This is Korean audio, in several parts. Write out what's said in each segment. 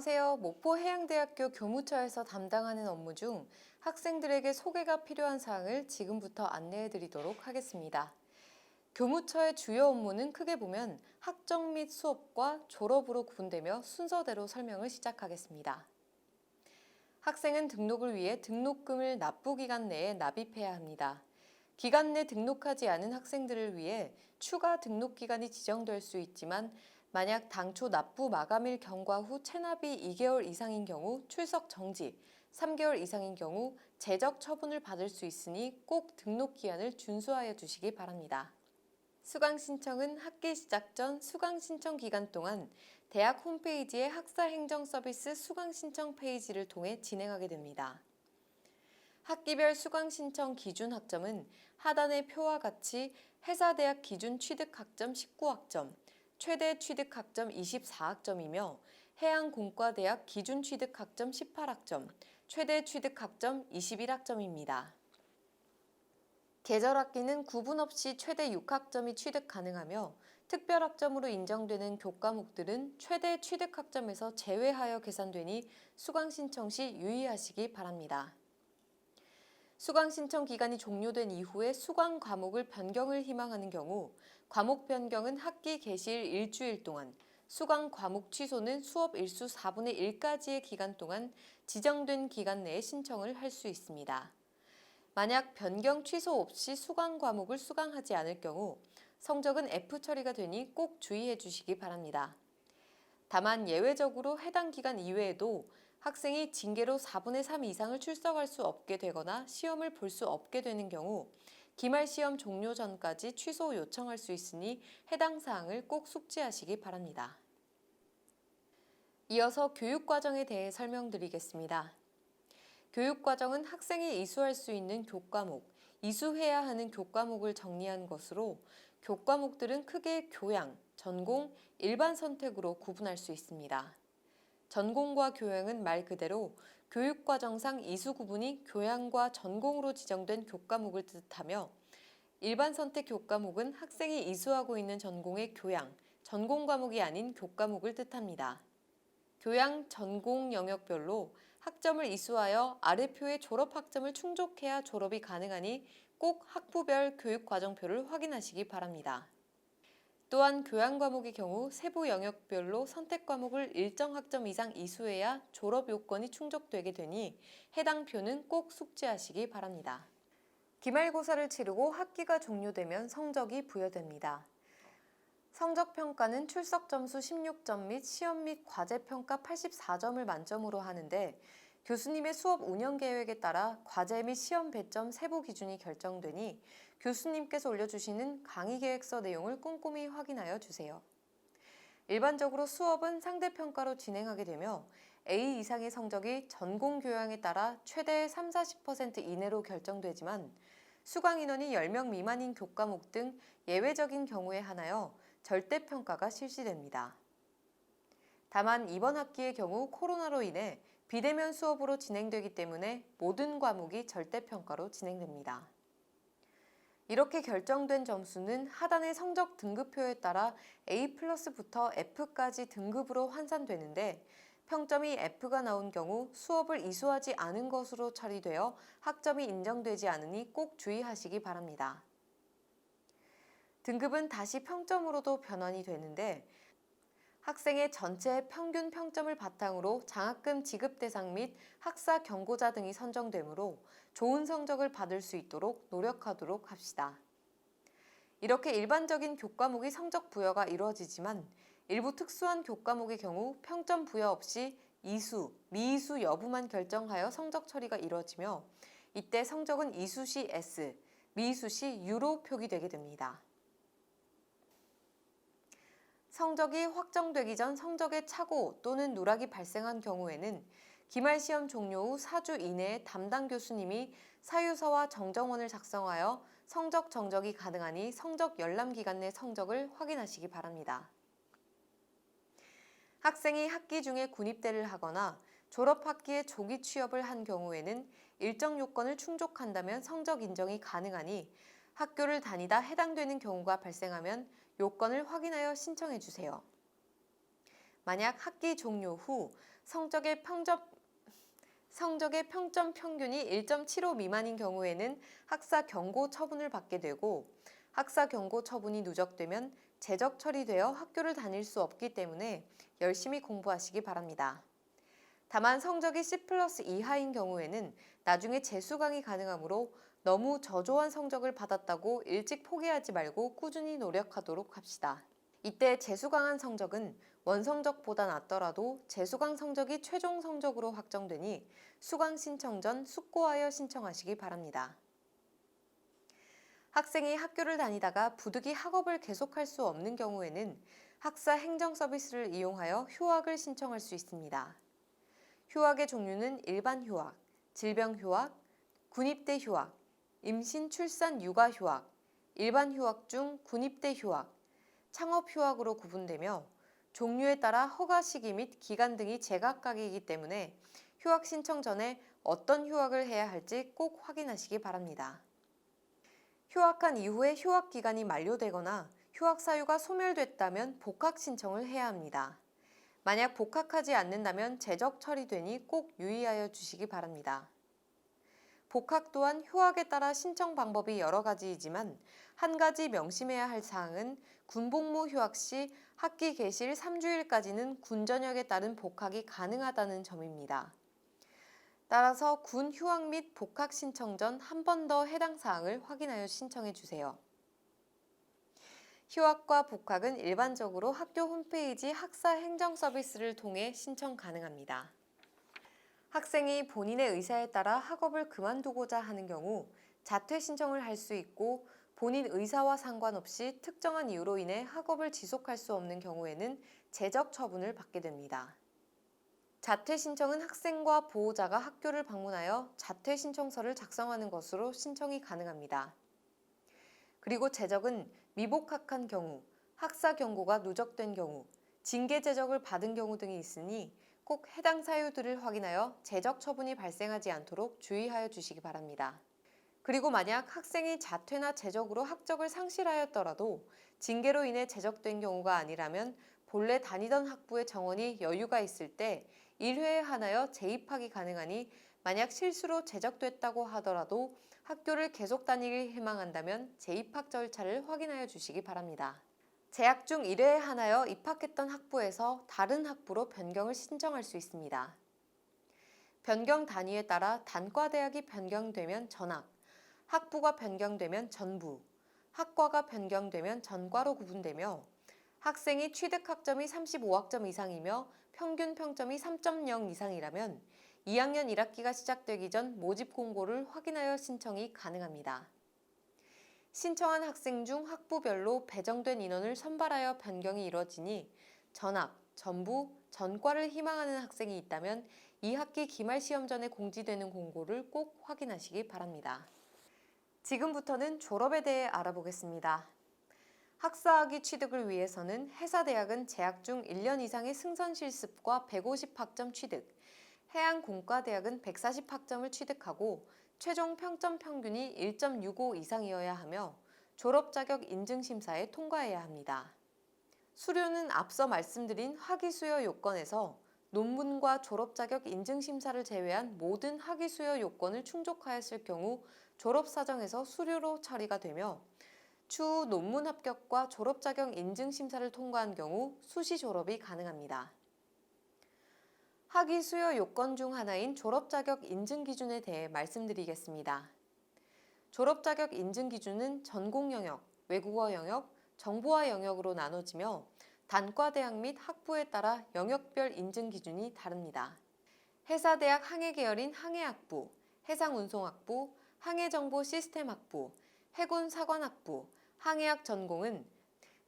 안녕하세요. 목포해양대학교 교무처에서 담당하는 업무 중 학생들에게 소개가 필요한 사항을 지금부터 안내해 드리도록 하겠습니다. 교무처의 주요 업무는 크게 보면 학정 및 수업과 졸업으로 구분되며 순서대로 설명을 시작하겠습니다. 학생은 등록을 위해 등록금을 납부 기간 내에 납입해야 합니다. 기간 내 등록하지 않은 학생들을 위해 추가 등록 기간이 지정될 수 있지만 만약 당초 납부 마감일 경과 후 체납이 2개월 이상인 경우 출석 정지, 3개월 이상인 경우 제적 처분을 받을 수 있으니 꼭 등록 기한을 준수하여 주시기 바랍니다. 수강 신청은 학기 시작 전 수강 신청 기간 동안 대학 홈페이지의 학사 행정 서비스 수강 신청 페이지를 통해 진행하게 됩니다. 학기별 수강 신청 기준 학점은 하단의 표와 같이 해사 대학 기준 취득 학점 19학점, 최대 취득 학점 24학점이며 해양공과대학 기준 취득 학점 18학점, 최대 취득 학점 21학점입니다. 계절 학기는 구분 없이 최대 6학점이 취득 가능하며 특별학점으로 인정되는 교과목들은 최대 취득학점에서 제외하여 계산되니 수강 신청 시 유의하시기 바랍니다. 수강 신청 기간이 종료된 이후에 수강 과목을 변경을 희망하는 경우 과목 변경은 학기 개시일 일주일 동안 수강 과목 취소는 수업 일수 4분의 1까지의 기간 동안 지정된 기간 내에 신청을 할 수 있습니다. 만약 변경 취소 없이 수강 과목을 수강하지 않을 경우 성적은 F 처리가 되니 꼭 주의해 주시기 바랍니다. 다만 예외적으로 해당 기간 이외에도 학생이 징계로 4분의 3 이상을 출석할 수 없게 되거나 시험을 볼 수 없게 되는 경우 기말 시험 종료 전까지 취소 요청할 수 있으니 해당 사항을 꼭 숙지하시기 바랍니다. 이어서 교육과정에 대해 설명드리겠습니다. 교육과정은 학생이 이수할 수 있는 교과목, 이수해야 하는 교과목을 정리한 것으로 교과목들은 크게 교양, 전공, 일반 선택으로 구분할 수 있습니다. 전공과 교양은 말 그대로 교육과정상 이수 구분이 교양과 전공으로 지정된 교과목을 뜻하며 일반 선택 교과목은 학생이 이수하고 있는 전공의 교양, 전공 과목이 아닌 교과목을 뜻합니다. 교양 전공 영역별로 학점을 이수하여 아래 표의 졸업 학점을 충족해야 졸업이 가능하니 꼭 학부별 교육 과정표를 확인하시기 바랍니다. 또한 교양 과목의 경우 세부 영역별로 선택 과목을 일정 학점 이상 이수해야 졸업 요건이 충족되게 되니 해당 표는 꼭 숙지하시기 바랍니다. 기말고사를 치르고 학기가 종료되면 성적이 부여됩니다. 성적 평가는 출석 점수 16점 및 시험 및 과제 평가 84점을 만점으로 하는데 교수님의 수업 운영 계획에 따라 과제 및 시험 배점 세부 기준이 결정되니 교수님께서 올려주시는 강의 계획서 내용을 꼼꼼히 확인하여 주세요. 일반적으로 수업은 상대평가로 진행하게 되며 A 이상의 성적이 전공 교양에 따라 최대 3, 40% 이내로 결정되지만 수강 인원이 10명 미만인 교과목 등 예외적인 경우에 한하여 절대평가가 실시됩니다. 다만 이번 학기의 경우 코로나로 인해 비대면 수업으로 진행되기 때문에 모든 과목이 절대평가로 진행됩니다. 이렇게 결정된 점수는 하단의 성적 등급표에 따라 A+부터 F까지 등급으로 환산되는데 평점이 F가 나온 경우 수업을 이수하지 않은 것으로 처리되어 학점이 인정되지 않으니 꼭 주의하시기 바랍니다. 등급은 다시 평점으로도 변환이 되는데 학생의 전체 평균 평점을 바탕으로 장학금 지급 대상 및 학사 경고자 등이 선정되므로 좋은 성적을 받을 수 있도록 노력하도록 합시다. 이렇게 일반적인 교과목의 성적 부여가 이루어지지만 일부 특수한 교과목의 경우 평점 부여 없이 이수, 미이수 여부만 결정하여 성적 처리가 이루어지며 이때 성적은 이수시 S, 미이수시 U로 표기되게 됩니다. 성적이 확정되기 전 성적의 착오 또는 누락이 발생한 경우에는 기말 시험 종료 후 4주 이내에 담당 교수님이 사유서와 정정원을 작성하여 성적 정적이 가능하니 성적 열람 기간 내 성적을 확인하시기 바랍니다. 학생이 학기 중에 군입대를 하거나 졸업 학기에 조기 취업을 한 경우에는 일정 요건을 충족한다면 성적 인정이 가능하니 학교를 다니다 해당되는 경우가 발생하면 요건을 확인하여 신청해 주세요. 만약 학기 종료 후 성적의 평점 성적의 평점 평균이 1.75 미만인 경우에는 학사 경고 처분을 받게 되고 학사 경고 처분이 누적되면 재적 처리되어 학교를 다닐 수 없기 때문에 열심히 공부하시기 바랍니다. 다만 성적이 C 이하인 경우에는 나중에 재수강이 가능하므로 너무 저조한 성적을 받았다고 일찍 포기하지 말고 꾸준히 노력하도록 합시다. 이때 재수강한 성적은 원성적보다 낮더라도 재수강 성적이 최종 성적으로 확정되니 수강 신청 전 숙고하여 신청하시기 바랍니다. 학생이 학교를 다니다가 부득이 학업을 계속할 수 없는 경우에는 학사 행정 서비스를 이용하여 휴학을 신청할 수 있습니다. 휴학의 종류는 일반 휴학, 질병 휴학, 군입대 휴학, 임신 출산 육아 휴학, 일반 휴학 중 군입대 휴학, 창업 휴학으로 구분되며 종류에 따라 허가 시기 및 기간 등이 제각각이기 때문에 휴학 신청 전에 어떤 휴학을 해야 할지 꼭 확인하시기 바랍니다. 휴학한 이후에 휴학 기간이 만료되거나 휴학 사유가 소멸됐다면 복학 신청을 해야 합니다. 만약 복학하지 않는다면 재적 처리되니 꼭 유의하여 주시기 바랍니다. 복학 또한 휴학에 따라 신청 방법이 여러 가지이지만 한 가지 명심해야 할 사항은 군복무 휴학 시 학기 개시일 3주일까지는 군 전역에 따른 복학이 가능하다는 점입니다. 따라서 군 휴학 및 복학 신청 전 한 번 더 해당 사항을 확인하여 신청해 주세요. 휴학과 복학은 일반적으로 학교 홈페이지 학사 행정 서비스를 통해 신청 가능합니다. 학생이 본인의 의사에 따라 학업을 그만두고자 하는 경우 자퇴 신청을 할 수 있고 본인 의사와 상관없이 특정한 이유로 인해 학업을 지속할 수 없는 경우에는 재적 처분을 받게 됩니다. 자퇴 신청은 학생과 보호자가 학교를 방문하여 자퇴 신청서를 작성하는 것으로 신청이 가능합니다. 그리고 재적은 미복학한 경우, 학사 경고가 누적된 경우, 징계 제적을 받은 경우 등이 있으니 꼭 해당 사유들을 확인하여 재적 처분이 발생하지 않도록 주의하여 주시기 바랍니다. 그리고 만약 학생이 자퇴나 재적으로 학적을 상실하였더라도 징계로 인해 제적된 경우가 아니라면 본래 다니던 학부의 정원이 여유가 있을 때 1회에 한하여 재입학이 가능하니 만약 실수로 제적됐다고 하더라도 학교를 계속 다니길 희망한다면 재입학 절차를 확인하여 주시기 바랍니다. 재학 중 1회에 한하여 입학했던 학부에서 다른 학부로 변경을 신청할 수 있습니다. 변경 단위에 따라 단과대학이 변경되면 전학, 학부가 변경되면 전부, 학과가 변경되면 전과로 구분되며 학생이 취득 학점이 35학점 이상이며 평균 평점이 3.0 이상이라면 2학년 1학기가 시작되기 전 모집 공고를 확인하여 신청이 가능합니다. 신청한 학생 중 학부별로 배정된 인원을 선발하여 변경이 이뤄지니 전학, 전부, 전과를 희망하는 학생이 있다면 2학기 기말 시험 전에 공지되는 공고를 꼭 확인하시기 바랍니다. 지금부터는 졸업에 대해 알아보겠습니다. 학사학위 취득을 위해서는 해사대학은 재학 중 1년 이상의 승선 실습과 150학점 취득, 해양공과대학은 140학점을 취득하고 최종 평점 평균이 1.65 이상이어야 하며 졸업 자격 인증 심사에 통과해야 합니다. 수료는 앞서 말씀드린 학위 수여 요건에서 논문과 졸업 자격 인증 심사를 제외한 모든 학위 수여 요건을 충족하였을 경우 졸업 사정에서 수료로 처리가 되며 추후 논문 합격과 졸업 자격 인증 심사를 통과한 경우 수시 졸업이 가능합니다. 학위 수여 요건 중 하나인 졸업 자격 인증 기준에 대해 말씀드리겠습니다. 졸업 자격 인증 기준은 전공 영역, 외국어 영역, 정보화 영역으로 나눠지며 단과 대학 및 학부에 따라 영역별 인증 기준이 다릅니다. 해사대학 항해 계열인 항해학부, 해상운송학부, 항해정보시스템학부, 해군사관학부, 항해학 전공은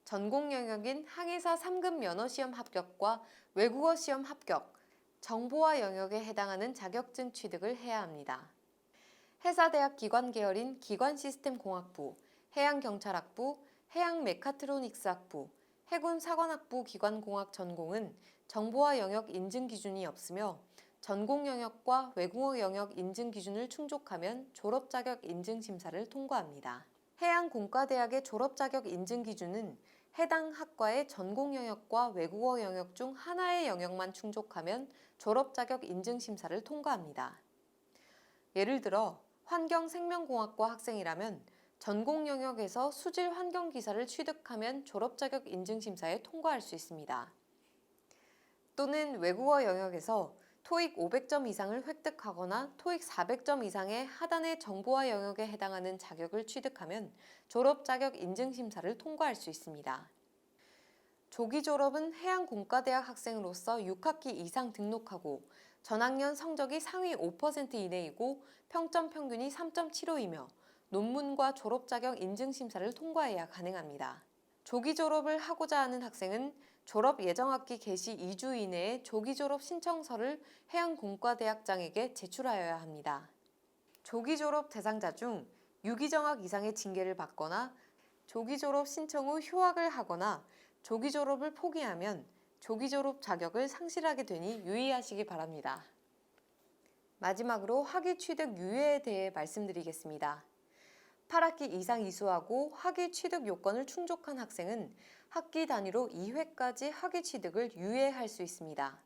전공 영역인 항해사 3급 면허 시험 합격과 외국어 시험 합격, 정보화 영역에 해당하는 자격증 취득을 해야 합니다. 해사대학 기관 계열인 기관시스템공학부, 해양경찰학부, 해양메카트로닉스학부, 해군사관학부 기관공학 전공은 정보화 영역 인증 기준이 없으며 전공 영역과 외국어 영역 인증 기준을 충족하면 졸업 자격 인증 심사를 통과합니다. 해양공과대학의 졸업 자격 인증 기준은 해당 학과의 전공 영역과 외국어 영역 중 하나의 영역만 충족하면 졸업 자격 인증 심사를 통과합니다. 예를 들어 환경생명공학과 학생이라면 전공 영역에서 수질 환경 기사를 취득하면 졸업 자격 인증 심사에 통과할 수 있습니다. 또는 외국어 영역에서 토익 500점 이상을 획득하거나 토익 400점 이상의 하단의 정보화 영역에 해당하는 자격을 취득하면 졸업 자격 인증 심사를 통과할 수 있습니다. 조기 졸업은 해양공과대학 학생으로서 6학기 이상 등록하고 전학년 성적이 상위 5% 이내이고 평점 평균이 3.75이며 논문과 졸업 자격 인증 심사를 통과해야 가능합니다. 조기 졸업을 하고자 하는 학생은 졸업 예정학기 개시 2주 이내에 조기 졸업 신청서를 해양공과대학장에게 제출하여야 합니다. 조기 졸업 대상자 중 유기정학 이상의 징계를 받거나 조기 졸업 신청 후 휴학을 하거나 조기 졸업을 포기하면 조기 졸업 자격을 상실하게 되니 유의하시기 바랍니다. 마지막으로 학위 취득 유예에 대해 말씀드리겠습니다. 8학기 이상 이수하고 학위 취득 요건을 충족한 학생은 학기 단위로 2회까지 학위 취득을 유예할 수 있습니다.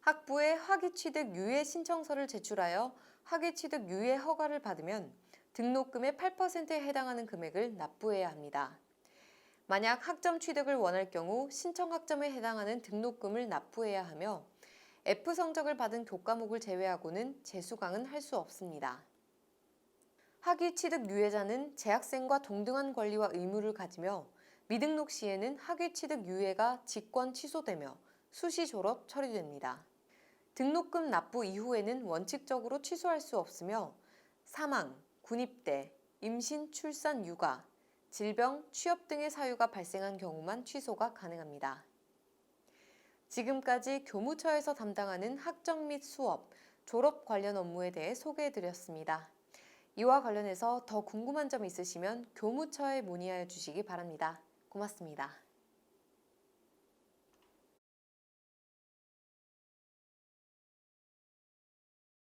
학부에 학위 취득 유예 신청서를 제출하여 학위 취득 유예 허가를 받으면 등록금의 8%에 해당하는 금액을 납부해야 합니다. 만약 학점 취득을 원할 경우 신청 학점에 해당하는 등록금을 납부해야 하며 F 성적을 받은 교과목을 제외하고는 재수강은 할 수 없습니다. 학위 취득 유예자는 재학생과 동등한 권리와 의무를 가지며 미등록 시에는 학위 취득 유예가 직권 취소되며 수시 졸업 처리됩니다. 등록금 납부 이후에는 원칙적으로 취소할 수 없으며 사망, 군입대, 임신, 출산, 육아, 질병, 취업 등의 사유가 발생한 경우만 취소가 가능합니다. 지금까지 교무처에서 담당하는 학점 및 수업, 졸업 관련 업무에 대해 소개해 드렸습니다. 이와 관련해서 더 궁금한 점 있으시면 교무처에 문의하여 주시기 바랍니다. 고맙습니다.